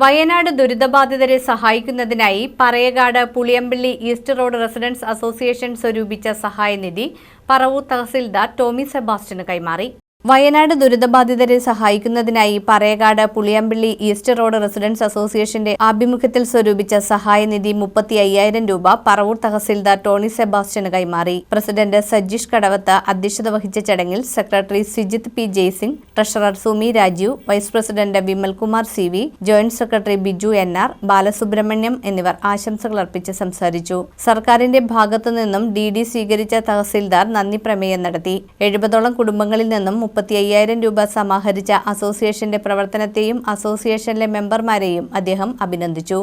വയനാട് ദുരിതബാധിതരെ സഹായിക്കുന്നതിനായി Parayakad Puliyampilly east road residents association സ്വരൂപിച്ച സഹായനിധി പറവൂർ തഹസിൽദാർ ടോമി സെബാസ്റ്റ്യന് കൈമാറി. വയനാട് ദുരിതബാധിതരെ സഹായിക്കുന്നതിനായി Parayakad Puliyampilly east road residence അസോസിയേഷന്റെ ആഭിമുഖ്യത്തിൽ സ്വരൂപിച്ച സഹായനിധി മുപ്പത്തി അയ്യായിരം രൂപ പറവൂർ തഹസിൽദാർ ടോണി സെബാസ്റ്റ്യന് കൈമാറി. പ്രസിഡന്റ് സജീഷ് കടവത്ത് അധ്യക്ഷത വഹിച്ച ചടങ്ങിൽ secretary Sijith P Jaisingh treasurer Sumi Rajeev vice president Vimalkumar C V joint secretary Biju N R Balasubramaniam എന്നിവർ ആശംസകൾ അർപ്പിച്ച് സംസാരിച്ചു. സർക്കാരിന്റെ ഭാഗത്തു നിന്നും ഡി ഡി സ്വീകരിച്ച തഹസിൽദാർ നന്ദി പ്രമേയം നടത്തി. എഴുപതോളം കുടുംബങ്ങളിൽ നിന്നും മുപ്പത്തി അയ്യായിരം രൂപ സമാഹരിച്ച അസോസിയേഷന്റെ പ്രവർത്തനത്തെയും അസോസിയേഷനിലെ മെമ്പർമാരെയും അദ്ദേഹം അഭിനന്ദിച്ചു.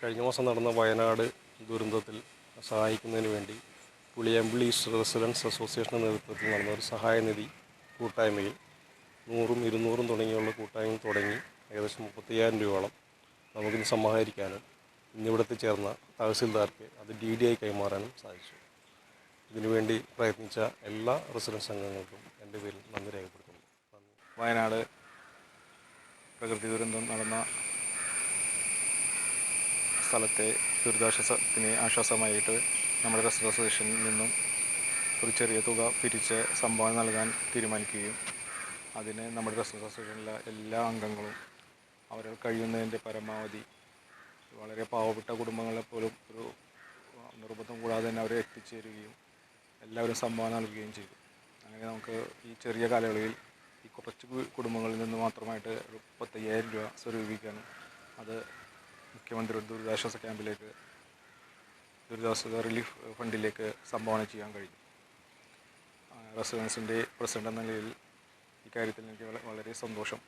കഴിഞ്ഞ മാസം നടന്ന വയനാട് ദുരന്തത്തിൽ സഹായിക്കുന്നതിന് വേണ്ടി പുളിയമ്പിളി ഈസ്റ്റ് റെസിഡൻസ് അസോസിയേഷന്റെ നേതൃത്വത്തിൽ നടന്ന ഒരു സഹായനിധി കൂട്ടായ്മയിൽ നൂറും ഇരുന്നൂറും തുടങ്ങിയുള്ള കൂട്ടായ്മ തുടങ്ങി ഏകദേശം മുപ്പത്തയ്യായിരം രൂപയോളം നമുക്കിന്ന് സമാഹരിക്കാനും ഇന്നിവിടത്ത് ചേർന്ന തഹസിൽദാർക്ക് അത് ഡി ഡി ആയി കൈമാറാനും സാധിച്ചു. ഇതിനുവേണ്ടി പ്രയത്നിച്ച എല്ലാ റെസിഡൻസ് അംഗങ്ങൾക്കും എന്റെ പേരിൽ നന്ദി രേഖപ്പെടുത്തുന്നു. വയനാട് പ്രകൃതി ദുരന്തം നടന്ന സ്ഥലത്തെ ദുരിതാശ്വാസത്തിന് ആശ്വാസമായിട്ട് നമ്മുടെ റെസ്റ്റ് അസോസിയേഷനിൽ നിന്നും ഒരു ചെറിയ തുക പിരിച്ച് സംഭാവന നൽകാൻ തീരുമാനിക്കുകയും അതിന് നമ്മുടെ റെസ്റ്റ് അസോസിയേഷനിലെ എല്ലാ അംഗങ്ങളും അവർ കഴിയുന്നതിന്റെ പരമാവധി വളരെ പാവപ്പെട്ട കുടുംബങ്ങളെ പോലും ഒരു നിർബന്ധം കൂടാതെ തന്നെ അവരെ എത്തിച്ചേരുകയും എല്ലാവരും സംഭാവന നൽകുകയും ചെയ്തു. അങ്ങനെ നമുക്ക് ഈ ചെറിയ കാലയളവിൽ ഈ കുറച്ച് കുടുംബങ്ങളിൽ നിന്ന് മാത്രമായിട്ട് ഒരു മുപ്പത്തയ്യായിരം രൂപ സ്വരൂപിക്കാനും അത് മുഖ്യമന്ത്രിയുടെ ദുരിതാശ്വാസ ക്യാമ്പിലേക്ക് ദുരിതാശ്വാസ റിലീഫ് ഫണ്ടിലേക്ക് സംഭാവന ചെയ്യാൻ കഴിഞ്ഞു. റെസിഡൻസിന്റെ പ്രസിഡന്റ് എന്ന നിലയിൽ ഇക്കാര്യത്തിൽ എനിക്ക് വളരെ സന്തോഷം.